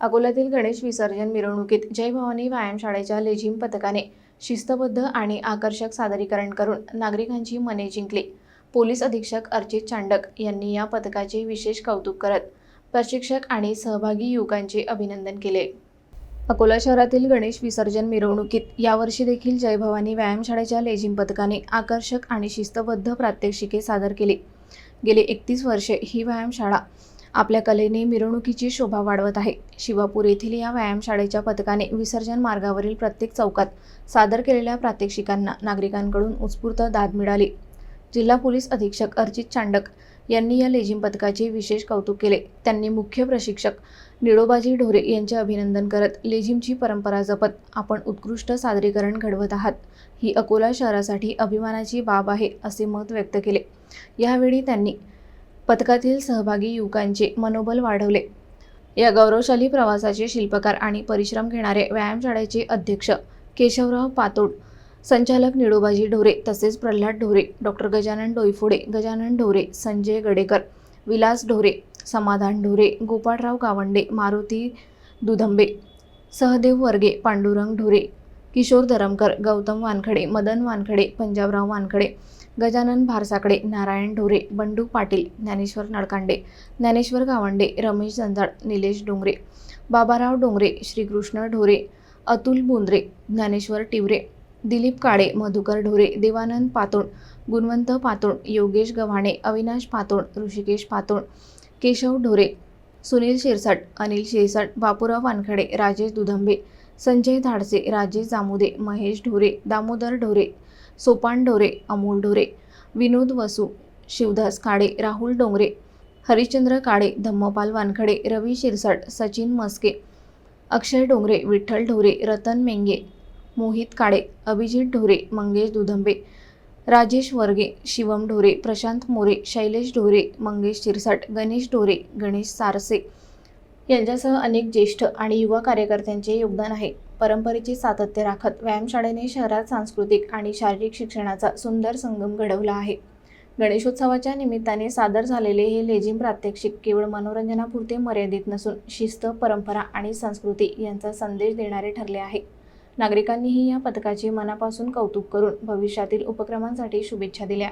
अकोल्यातील गणेश विसर्जन मिरवणुकीत जय भवानी व्यायामशाळेच्या लेझिम पथकाने शिस्तबद्ध आणि आकर्षक सादरीकरण करून नागरिकांची मने जिंकली. पोलीस अधीक्षक अर्चित चांडक यांनी या पथकाचे विशेष कौतुक करत प्रशिक्षक आणि सहभागी युवकांचे अभिनंदन केले. अकोला शहरातील गणेश विसर्जन मिरवणुकीत यावर्षी देखील जय भवानी व्यायामशाळेच्या लेझिम पथकाने आकर्षक आणि शिस्तबद्ध प्रात्यक्षिके सादर केली. गेली एकतीस वर्षे ही व्यायामशाळा आपल्या कलेने मिरवणुकीची शोभा वाढवत आहे. शिवापूर येथील या व्यायामशाळेच्या पथकाने विसर्जन मार्गावरील प्रत्येक चौकात सादर केलेल्या प्रात्यक्षिकांना नागरिकांकडून उत्स्फूर्त दाद मिळाली. जिल्हा पोलीस अधीक्षक अर्जित चांडक यांनी या लेझिम पथकाचे विशेष कौतुक केले. त्यांनी मुख्य प्रशिक्षक निळोबाजी ढोरे यांचे अभिनंदन करत लेझिमची परंपरा जपत आपण उत्कृष्ट सादरीकरण घडवत आहात. ही अकोला शहरासाठी अभिमानाची बाब आहे असे मत व्यक्त केले. यावेळी त्यांनी पथकातील सहभागी युवकांचे मनोबल वाढवले. या गौरवशाली प्रवासाचे शिल्पकार आणि परिश्रम घेणारे व्यायामशाळेचे अध्यक्ष केशवराव पातोड संचालक निळोबाजी ढोरे तसेच प्रल्हाद ढोरे डॉक्टर गजानन डोईफोडे गजानन ढोरे संजय गडेकर विलास ढोरे समाधान ढोरे गोपाळराव गावंडे मारुती दुधंबे सहदेव वर्गे पांडुरंग ढोरे किशोर दरमकर गौतम वानखडे मदन वानखडे पंजाबराव वानखडे गजानन भारसाकडे नारायण ढोरे बंडू पाटील ज्ञानेश्वर नळकांडे ज्ञानेश्वर गावंडे रमेश जंजाळ निलेश डोंगरे बाबाराव डोंगरे श्रीकृष्ण ढोरे अतुल बोंद्रे ज्ञानेश्वर टिवरे दिलीप काळे मधुकर ढोरे देवानंद पातोण गुणवंत पातोड योगेश गव्हाणे अविनाश पातोड ऋषिकेश पातोण केशव ढोरे सुनील शिरसाट अनिल शिरसाट बापूराव वानखडे राजेश दुधंबे संजय धाडसे राजेश जामुदे महेश ढोरे दामोदर ढोरे सोपान ढोरे अमोल ढोरे विनोद वसू शिवदास काळे राहुल डोंगरे हरिश्चंद्र काळे धम्मपाल वानखडे रवी शिरसाट सचिन मस्के अक्षय डोंगरे विठ्ठल ढोरे रतन मेंगे मोहित काळे अभिजित ढोरे मंगेश दुधंबे राजेश वर्गे शिवम ढोरे प्रशांत मोरे शैलेश ढोरे मंगेश शिरसाट गणेश ढोरे गणेश सारसे यांच्यासह अनेक ज्येष्ठ आणि युवा कार्यकर्त्यांचे योगदान आहे. परंपरेचे सातत्य राखत व्यायामशाळेने शहरात सांस्कृतिक आणि शारीरिक शिक्षणाचा सुंदर संगम घडवला आहे. गणेशोत्सवाच्या निमित्ताने सादर झालेले हे लेझिम प्रात्यक्षिक केवळ मनोरंजनापुरते मर्यादित नसून शिस्त परंपरा आणि संस्कृती यांचा संदेश देणारे ठरले आहे. नागरिकांनीही या पथकाचे मनापासून कौतुक करून भविष्यातील उपक्रमांसाठी शुभेच्छा दिल्या.